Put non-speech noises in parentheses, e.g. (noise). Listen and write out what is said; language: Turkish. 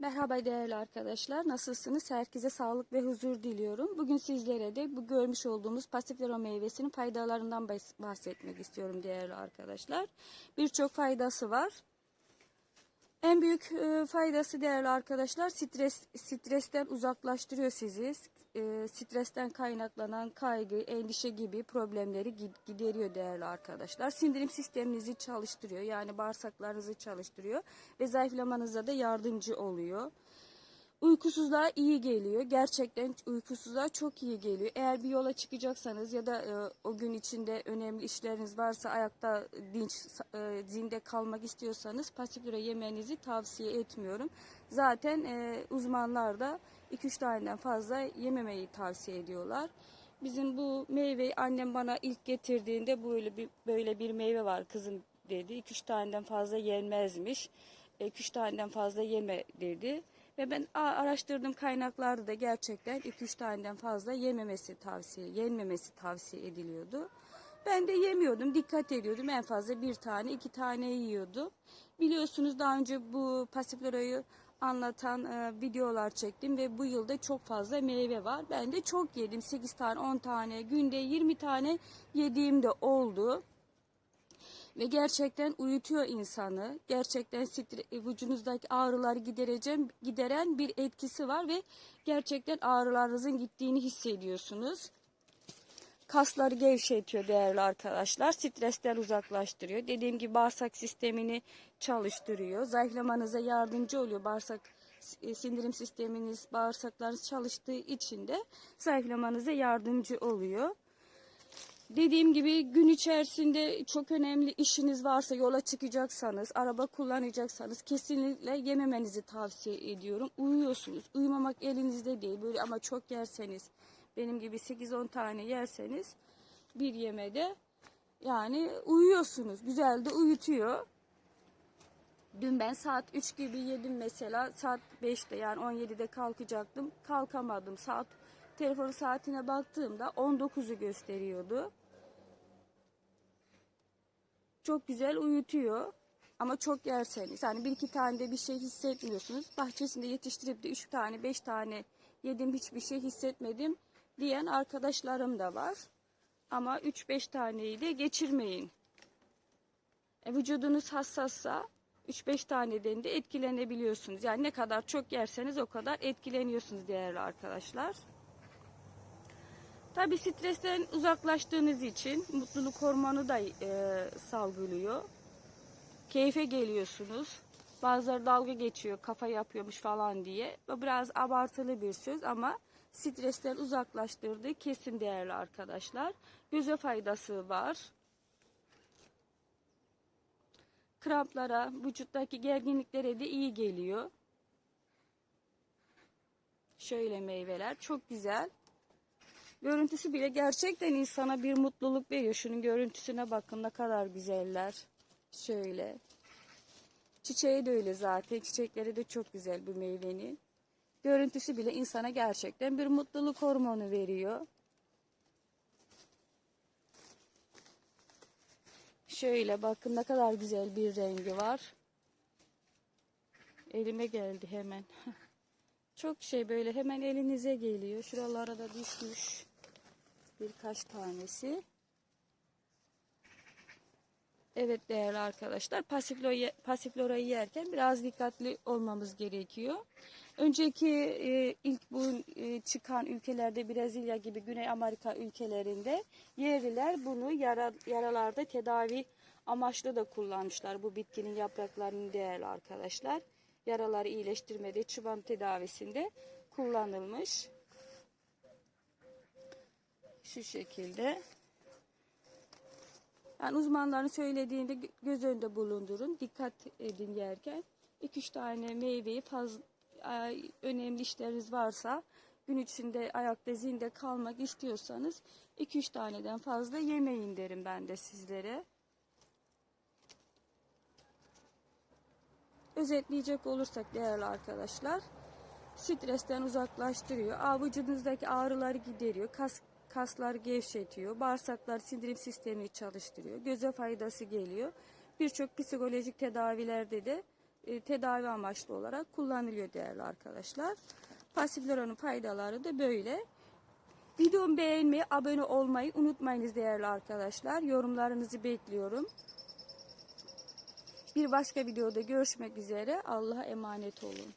Merhaba değerli arkadaşlar. Nasılsınız? Herkese sağlık ve huzur diliyorum. Bugün sizlere de bu görmüş olduğumuz pasiflora meyvesinin faydalarından bahs- bahsetmek istiyorum değerli arkadaşlar. Birçok faydası var. En büyük e, faydası değerli arkadaşlar stres stresten uzaklaştırıyor sizi. E, stresten kaynaklanan kaygı, endişe gibi problemleri gi- gideriyor değerli arkadaşlar. Sindirim sisteminizi çalıştırıyor. Yani bağırsaklarınızı çalıştırıyor ve zayıflamanıza da yardımcı oluyor. Uykusuzluğa iyi geliyor. Gerçekten uykusuzluğa çok iyi geliyor. Eğer bir yola çıkacaksanız ya da e, o gün içinde önemli işleriniz varsa ayakta dinç, e, zinde kalmak istiyorsanız pasiflora yemenizi tavsiye etmiyorum. Zaten e, uzmanlar da 2-3 taneden fazla yememeyi tavsiye ediyorlar. Bizim bu meyveyi annem bana ilk getirdiğinde böyle bir böyle bir meyve var kızım dedi. 2-3 taneden fazla yenmezmiş. 2-3 taneden fazla yeme dedi. Ve ben araştırdığım kaynaklarda da gerçekten 2-3 taneden fazla yememesi tavsiye, yenmemesi tavsiye ediliyordu. Ben de yemiyordum, dikkat ediyordum. En fazla bir tane, iki tane yiyordum. Biliyorsunuz daha önce bu pasiflorayı anlatan e, videolar çektim ve bu yılda çok fazla meyve var. Ben de çok yedim. 8 tane, 10 tane, günde 20 tane yediğim de oldu ve gerçekten uyutuyor insanı. Gerçekten stre- vücudunuzdaki ağrıları gidereceğim, gideren bir etkisi var ve gerçekten ağrılarınızın gittiğini hissediyorsunuz. Kasları gevşetiyor değerli arkadaşlar. Stresten uzaklaştırıyor. Dediğim gibi bağırsak sistemini çalıştırıyor. Zayıflamanıza yardımcı oluyor. Bağırsak e, sindirim sisteminiz, bağırsaklarınız çalıştığı için de zayıflamanıza yardımcı oluyor. Dediğim gibi gün içerisinde çok önemli işiniz varsa yola çıkacaksanız, araba kullanacaksanız kesinlikle yememenizi tavsiye ediyorum. Uyuyorsunuz. Uyumamak elinizde değil. Böyle ama çok yerseniz, benim gibi 8-10 tane yerseniz bir yemede yani uyuyorsunuz. Güzel de uyutuyor. Dün ben saat 3 gibi yedim mesela. Saat 5'te yani 17'de kalkacaktım. Kalkamadım. Saat telefon saatine baktığımda 19'u gösteriyordu. Çok güzel uyutuyor. Ama çok yerseniz hani bir iki tane de bir şey hissetmiyorsunuz. Bahçesinde yetiştirip de üç tane beş tane yedim hiçbir şey hissetmedim diyen arkadaşlarım da var. Ama 3-5 taneyi de geçirmeyin. E, vücudunuz hassassa 3-5 taneden de etkilenebiliyorsunuz. Yani ne kadar çok yerseniz o kadar etkileniyorsunuz değerli arkadaşlar. Tabi stresten uzaklaştığınız için mutluluk hormonu da e, salgılıyor. Keyfe geliyorsunuz. Bazıları dalga geçiyor kafa yapıyormuş falan diye. Bu biraz abartılı bir söz ama stresten uzaklaştırdığı kesin değerli arkadaşlar. Göze faydası var. Kramplara, vücuttaki gerginliklere de iyi geliyor. Şöyle meyveler çok güzel. Görüntüsü bile gerçekten insana bir mutluluk veriyor. Şunun görüntüsüne bakın ne kadar güzeller. Şöyle. Çiçeği de öyle zaten. Çiçekleri de çok güzel bu meyvenin. Görüntüsü bile insana gerçekten bir mutluluk hormonu veriyor. Şöyle bakın ne kadar güzel bir rengi var. Elime geldi hemen. (laughs) Çok şey böyle hemen elinize geliyor. Şuralara da düşmüş birkaç tanesi. Evet değerli arkadaşlar pasiflorayı, yerken biraz dikkatli olmamız gerekiyor. Önceki e, ilk bu e, çıkan ülkelerde Brezilya gibi Güney Amerika ülkelerinde yerliler bunu yara, yaralarda tedavi amaçlı da kullanmışlar. Bu bitkinin yapraklarını değerli arkadaşlar. Yaraları iyileştirmede, çıban tedavisinde kullanılmış. Şu şekilde. Yani uzmanların söylediğinde gö- göz önünde bulundurun. Dikkat edin yerken. 2-3 tane meyveyi fazla önemli işleriniz varsa gün içinde ayakta zinde kalmak istiyorsanız 2-3 taneden fazla yemeyin derim ben de sizlere. Özetleyecek olursak değerli arkadaşlar stresten uzaklaştırıyor. Aa, vücudunuzdaki ağrıları gideriyor. Kas, kaslar gevşetiyor. Bağırsaklar sindirim sistemini çalıştırıyor. Göze faydası geliyor. Birçok psikolojik tedavilerde de e, tedavi amaçlı olarak kullanılıyor değerli arkadaşlar. Pasifloranın faydaları da böyle. Videomu beğenmeyi, abone olmayı unutmayınız değerli arkadaşlar. Yorumlarınızı bekliyorum. Bir başka videoda görüşmek üzere. Allah'a emanet olun.